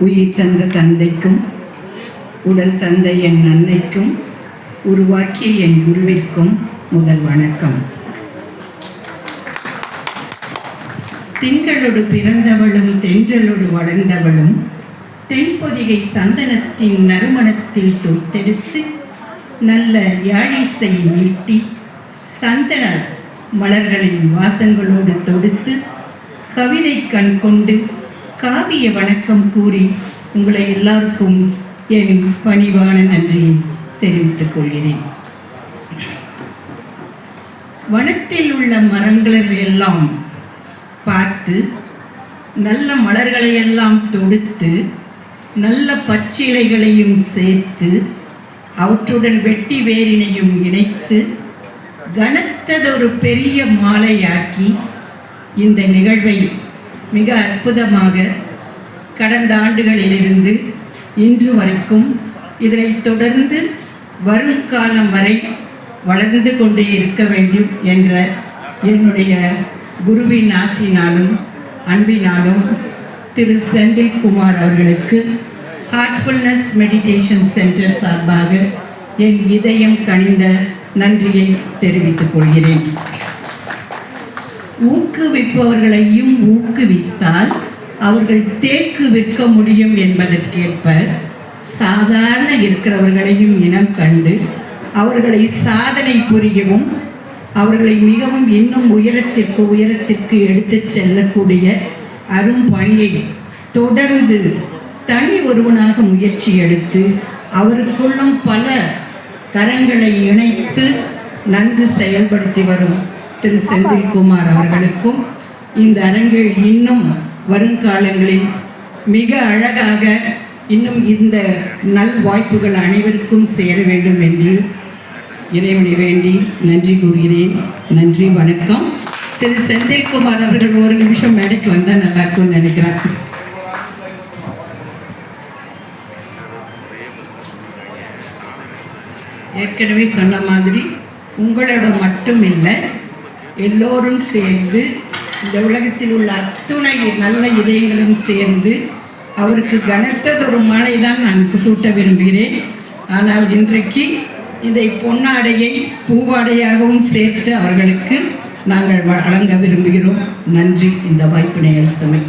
உயிர் தந்த தந்தைக்கும் உடல் தந்த என் அன்னைக்கும் உருவாக்கிய என் குருவிற்கும் முதல் வணக்கம். திங்களோடு பிறந்தவளும் தென்றலோடு வளர்ந்தவளும் தென்பொதிகை சந்தனத்தின் நறுமணத்தில் தொத்தெடுத்து நல்ல யாழிசை நீட்டி சந்தன மலர்களின் வாசங்களோடு தொடுத்து கவிதை கண் கொண்டு காவிய வணக்கம் கூறி உங்களை எல்லாருக்கும் என் பணிவான நன்றியை தெரிவித்துக் கொள்கிறேன். வனத்தில் உள்ள மரங்களை எல்லாம் பார்த்து நல்ல மலர்களை எல்லாம் தொடுத்து நல்ல பச்சிலைகளையும் சேர்த்து அவற்றுடன் வெட்டி வேரினையும் இணைத்து கனத்ததொரு பெரிய மாலையாக்கி இந்த நிகழ்வை மிக அற்புதமாக கடந்த ஆண்டுகளிலிருந்து இன்று வரைக்கும் இதனைத் தொடர்ந்து வரும் காலம் வரை வளர்ந்து கொண்டே இருக்க வேண்டும் என்ற என்னுடைய குருவின் ஆசினாலும் அன்பினாலும் திரு செந்தில்குமார் அவர்களுக்கு ஹார்ட்ஃபுல்னஸ் மெடிடேஷன் சென்டர் சார்பாக என் இதயம் கணிந்த நன்றியை தெரிவித்துக் கொள்கிறேன். ஊக்குவிப்பவர்களையும் ஊக்குவித்தால் அவர்கள் தேக்கு விற்க முடியும் என்பதற்கேற்ப சாதாரண இருக்கிறவர்களையும் இனம் கண்டு அவர்களை சாதனை புரியவும் அவர்களை மிகவும் இன்னும் உயரத்திற்கு உயரத்திற்கு எடுத்துச் செல்லக்கூடிய அரும் பணியை தொடர்ந்து தனி ஒருவனாக முயற்சி எடுத்து அவருக்குள்ளும் பல கரங்களை இணைத்து நன்கு செயல்படுத்தி வரும். திரு செந்தில்குமார் அவர்களுக்கும் இந்த அரங்கில் இன்னும் வருங்காலங்களில் மிக அழகாக இன்னும் இந்த நல் வாய்ப்புகள் அனைவருக்கும் சேர வேண்டும் என்று இறைவனை வேண்டி நன்றி கூறுகிறேன். நன்றி வணக்கம். திரு செந்தில்குமார் அவர்கள் ஒரு நிமிஷம் மேடைக்கு வந்தால் நல்லா இருக்கும்னு நினைக்கிறேன். ஏற்கனவே சொன்ன மாதிரி உங்களோட மட்டும் இல்லை எல்லோரும் சேர்ந்து இந்த உலகத்தில் உள்ள அத்துணை நல்ல இதயங்களும் சேர்ந்து அவருக்கு கனத்ததொரு மாலை தான் நான் சூட்ட விரும்புகிறேன். ஆனால் இன்றைக்கு இதை பொன்னாடையை பூவாடையாகவும் சேர்த்து அவர்களுக்கு நாங்கள் வழங்க விரும்புகிறோம். நன்றி. இந்த வாய்ப்பினை அளித்தமை.